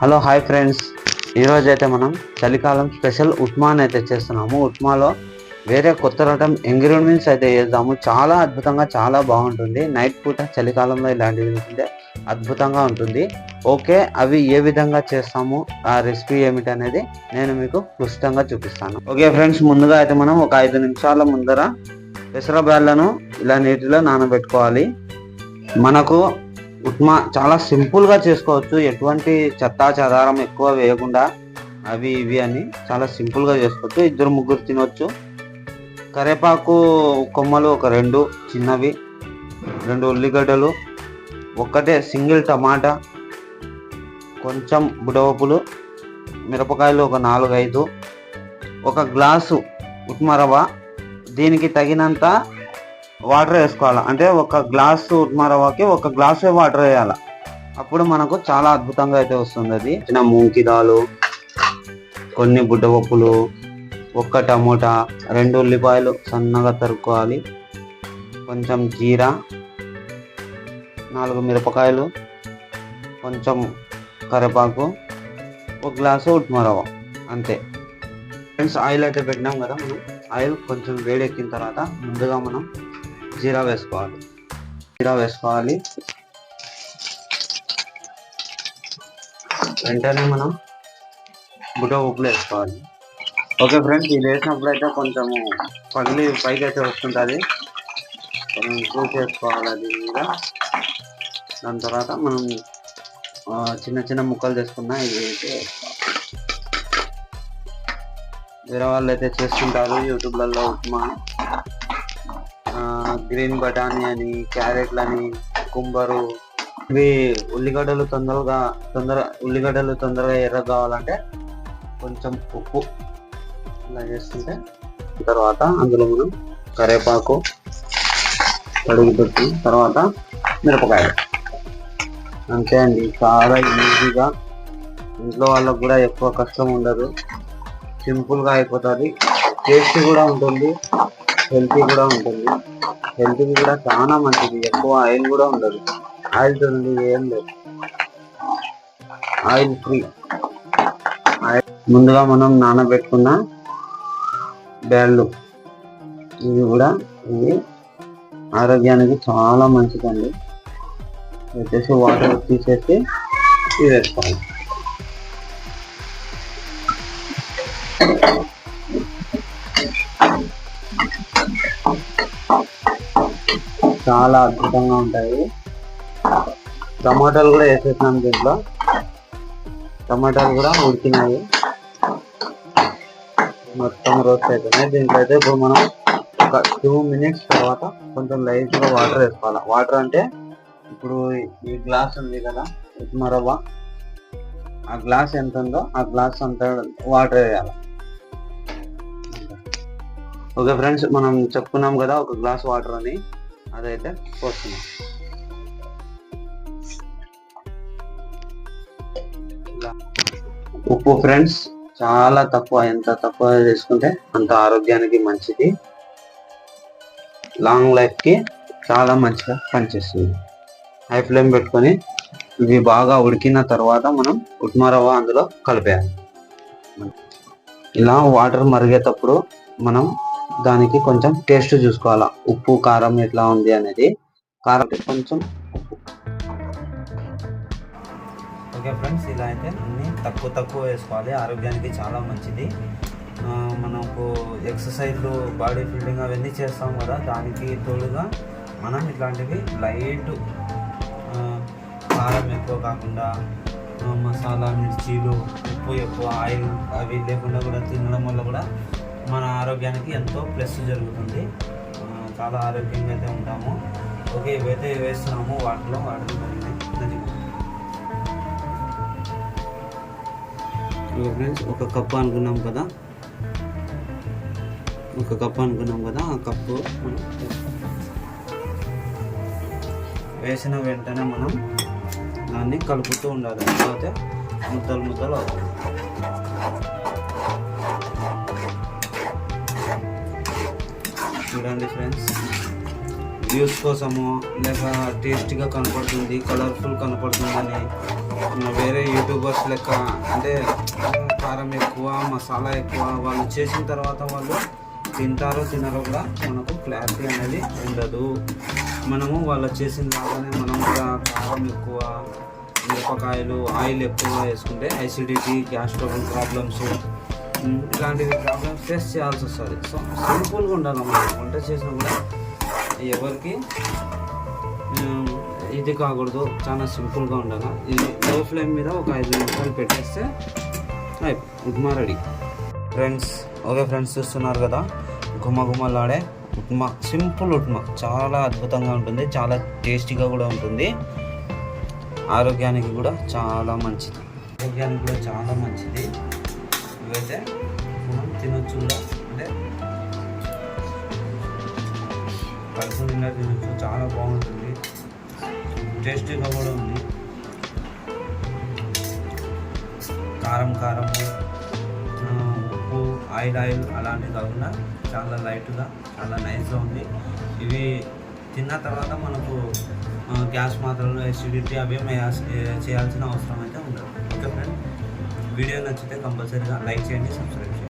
Hello hi friends. ఈరోజు అయితే మనం చలికాలం స్పెషల్ ఉప్మాని అయితే చేస్తున్నాము. ఉప్మాలో వేరే కొత్త రకం ఇంగ్రీడియంట్స్ అయితే వేద్దాము. చాలా అద్భుతంగా చాలా బాగుంటుంది. నైట్ పూట చలికాలంలో ఇలాంటివి తింటే అద్భుతంగా ఉంటుంది. ఓకే అవి ఏ విధంగా చేస్తాము ఆ రెసిపీ ఏమిటి అనేది నేను మీకు క్లుష్టంగా చూపిస్తాను. ఓకే ఫ్రెండ్స్ ముందుగా అయితే మనం ఒక ఐదు నిమిషాల ముందర పెసరబ్యాళ్ళను ఇలా నీటిలో నానబెట్టుకోవాలి. మనకు ఉప్మా చాలా సింపుల్గా చేసుకోవచ్చు. ఎటువంటి చెత్తా చెదారం ఎక్కువ వేయకుండా అవి ఇవి అని చాలా సింపుల్గా చేసుకోవచ్చు. ఇద్దరు ముగ్గురు తినవచ్చు కరేపాకు కొమ్మలు ఒక రెండు చిన్నవి రెండు ఉల్లిగడ్డలు ఒక్కటే సింగిల్ టమాటా కొంచెం బుడవపులు మిరపకాయలు ఒక నాలుగు ఐదు ఒక గ్లాసు ఉప్మా రవ్వ. దీనికి తగినంత వాటర్ వేసుకోవాలి? అంటే ఒక గ్లాసు ఉప్మా రవ్వకి ఒక గ్లాసు వాటర్ వేయాలి? అప్పుడు మనకు చాలా అద్భుతంగా అయితే వస్తుంది అది. చిన్న మూంకిదాలు కొన్ని బుడ్డపప్పులు ఒక్క టమోటా రెండు ఉల్లిపాయలు సన్నగా తరుక్కోవాలి. కొంచెం జీరా నాలుగు మిరపకాయలు కొంచెం కరివేపాకు ఒక గ్లాసు ఉప్మా రవ్వ అంతే. ఫ్రెండ్స్ ఆయిల్ అయితే పెట్టినాం కదా మనం. ఆయిల్ కొంచెం వేడెక్కిన తర్వాత ముందుగా మనం జీరా వేసుకోవాలి. జీరా వేసుకోవాలి. వెంటనే మనం బుట్ట ఉప్పులు వేసుకోవాలి. ఓకే ఫ్రెండ్స్ ఇది వేసినప్పుడు అయితే కొంచెం పగిలి పైకి అయితే వస్తుంటుంది. కొంచెం చూసి చేసుకోవాలి అది మీద దాని తర్వాత మనం చిన్న చిన్న ముక్కలు చేసుకున్న ఇది అయితే వేరే వాళ్ళు అయితే చేస్తుంటారు యూట్యూబ్లలో ఉప్మా. గ్రీన్ బఠానీ అని క్యారెట్లు అని కుంబరు ఇవి ఉల్లిగడ్డలు తొందరగా తొందర ఉల్లిగడ్డలు తొందరగా ఎర్ర కావాలంటే కొంచెం ఉప్పు ఇలా చేస్తుంటే తర్వాత అందులో మనం కరివేపాకు కడిగి పెట్టి తర్వాత మిరపకాయలు. అంతే అండి. చాలా ఈజీగా ఇంట్లో వాళ్ళకు కూడా ఎక్కువ కష్టం ఉండదు. సింపుల్గా అయిపోతుంది. టేస్ట్ కూడా ఉంటుంది. హెల్తీ కూడా ఉంటుంది. హెల్త్ కూడా చాలా మంచిది. ఎక్కువ ఆయిల్ కూడా ఉండదు. ఆయిల్ ఉంది ఏం లేదు. Oil free. ఆయిల్ ముందుగా మనం నానబెట్టుకున్న బ్యాళ్ళు. ఇవి కూడా ఇవి ఆరోగ్యానికి చాలా మంచిదండి. వచ్చేసి వాటర్ తీసేసి ఇవి వేసుకోవాలి. చాలా అద్భుతంగా ఉంటాయి. టమాటాలు కూడా వేసేసినాం దీంట్లో. టమాటాలు కూడా ఉడికినాయి. మొత్తం రోస్ట్ అవుతున్నాయి దీంట్లో అయితే ఇప్పుడు మనం ఒక టూ మినిట్స్ తర్వాత కొంచెం లైట్గా వాటర్ వేసుకోవాలి. వాటర్ అంటే ఇప్పుడు ఈ గ్లాస్ ఉంది కదా ఉప్మా రవ్వ ఆ గ్లాస్ ఎంత ఉందో ఆ గ్లాస్ అంత వాటర్ వేయాలి. ఓకే ఫ్రెండ్స్ మనం చెప్పుకున్నాం కదా ఒక గ్లాస్ వాటర్ అని. అదైతే పోస్తున్నాం ఉప్పు ఫ్రెండ్స్ చాలా తక్కువ ఎంత తక్కువ చేసుకుంటే అంత ఆరోగ్యానికి మంచిది. లాంగ్ లైఫ్కి చాలా మంచిగా పనిచేస్తుంది. హై ఫ్లేమ్ పెట్టుకొని ఇవి బాగా ఉడికిన తర్వాత మనం ఉప్మా రవ్వ అందులో కలిపేయాలి. ఇలా వాటర్ మరిగేటప్పుడు మనం దానికి కొంచెం టేస్ట్ చూసుకోవాలా. ఉప్పు కారం ఎట్లా ఉంది అనేది. కారం కొంచెం ఉప్పు. ఓకే ఫ్రెండ్స్ ఇలా అయితే అన్ని తక్కువ తక్కువ వేసుకోవాలి. ఆరోగ్యానికి చాలా మంచిది. మనకు ఎక్సర్సైజ్లు బాడీ ఫిల్డింగ్ అవన్నీ చేస్తాం కదా దానికి తోడుగా మనం ఇట్లాంటివి లైట్ కారం ఎక్కువ కాకుండా మసాలా మిర్చీలు ఉప్పు ఎక్కువ ఆయిల్ అవి లేకుండా కూడా తినడం వల్ల కూడా ఆరోగ్యానికి ఎంతో ప్లస్ జరుగుతుంది. చాలా ఆరోగ్యంగా అయితే ఉంటాము. ఓకే ఇవైతే వేస్తున్నాము. వాటిలో వాటర్ నది. ఫ్రెండ్స్ ఒక కప్పు అనుకున్నాం కదా. ఒక కప్పు అనుకున్నాం కదా ఆ కప్పు మనం వేసిన వెంటనే మనం దాన్ని కలుపుతూ ఉండాలి. లేకపోతే ముద్దలు ముద్దలు అవుతుంది చూడండి ఫ్రెండ్స్ వ్యూస్ కోసము లేక టేస్టీగా కనపడుతుంది కలర్ఫుల్ కనపడుతుందని. వేరే యూట్యూబర్స్ లెక్క అంటే కారం ఎక్కువ మసాలా ఎక్కువ వాళ్ళు చేసిన తర్వాత వాళ్ళు తింటారో తినరో కూడా మనకు క్లారిటీ అనేది ఉండదు. మనము వాళ్ళు చేసిన లాగానే మనం కూడా కారం ఎక్కువ మిరపకాయలు ఆయిల్ ఎక్కువ వేసుకుంటే ఐసిడిటీ గ్యాస్ ట్రబుల్ ప్రాబ్లమ్స్ ఇలాంటివి ప్రాబ్లమ్స్ ఫేస్ చేయాల్సి వస్తుంది. సో సింపుల్గా ఉండాలి మనం వంట చేసినప్పుడు కూడా ఎవరికి ఇది కాకూడదు. చాలా సింపుల్గా ఉండాలి? ఇది లో ఫ్లేమ్ మీద ఒక ఐదు నిమిషాలు పెట్టేస్తే అయిపోయి upma ready. Friends okay friends చూస్తున్నారు కదా? గుమ్మ గుమ్మలాడే ఉప్మా. సింపుల్ ఉప్మా. చాలా అద్భుతంగా ఉంటుంది. చాలా టేస్టీగా కూడా ఉంటుంది. ఆరోగ్యానికి కూడా చాలా మంచిది. ఆరోగ్యానికి కూడా చాలా మంచిది. ఇవైతే మనం తినొచ్చు కూడా. అంటే కడుపు నిండా తినొచ్చు చాలా బాగుంటుంది. టేస్టీగా కూడా ఉంది. కారం కారం ఉప్పు ఆయిల్ ఆయిల్ అలాంటివి కాకుండా చాలా లైట్గా చాలా నైస్గా ఉంది. ఇవి తిన్న తర్వాత మనకు గ్యాస్ మాత్రలు ఎసిడిటీ అవి చేయాల్సిన అవసరం అయితే ఉండదు. Okay friend? వీడియో నచ్చితే కంపల్సరీగా లైక్ చేయండి సబ్స్క్రైబ్